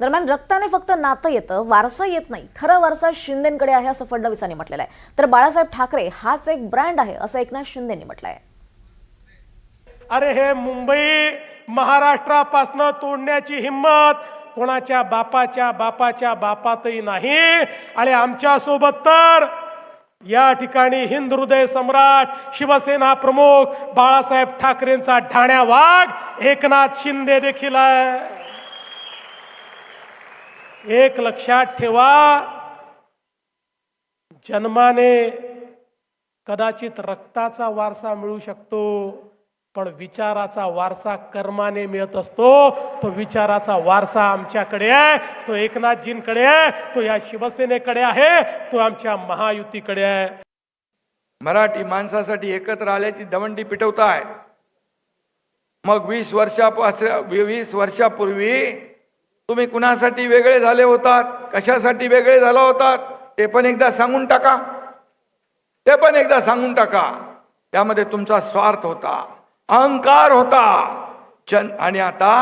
दरम्यान रक्ताने फक्त नातं येतं वारसा येत नाही. खरा वारसा शिंदेकडे आहे असं फडणवीसांनी म्हटलेलं आहे. तर बाळासाहेब ठाकरे हाच एक ब्रँड आहे असं एकनाथ शिंदेनी म्हटलं आहे अरे हे मुंबई महाराष्ट्रापासनं तोडण्याची हिंमत कोणाच्या बापाच्या बापाच्या बापातही नाही. आणि आमच्यासोबत तर या ठिकाणी हिंद हृदय सम्राट शिवसेना प्रमुख बाळासाहेब ठाकरेंचा ठाण्या वाघ एकनाथ शिंदे देखील आहे. एक लक्षात ठेवा जन्माने कदाचित रक्ताचा वारसा मिळू शकतो पण विचाराचा वारसा कर्माने मिळत असतो. तो विचाराचा वारसा आमच्याकडे आहे तो एकनाथजींकडे आहे तो या शिवसेनेकडे आहे तो आमच्या महायुतीकडे आहे. मराठी माणसासाठी एकत्र आल्याची दवंडी पिटवताय. मग वीस वर्षापासून वीस वर्षापूर्वी तुम्ही कुणासाठी वेगळे झाले होतात? कशासाठी वेगळे झाला होतात ते पण एकदा सांगून टाका. ते पण एकदा सांगून टाका. त्यामध्ये तुमचा स्वार्थ होता. अहंकार होता. जन आणि आता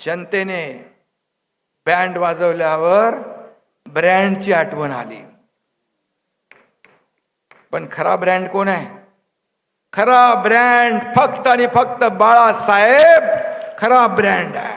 जनतेने बँड वाजवल्यावर ब्रँडची आठवण आली. पण खरा ब्रँड कोण आहे? खरा ब्रँड फक्त आणि फक्त बाळासाहेब खरा ब्रँड आहे.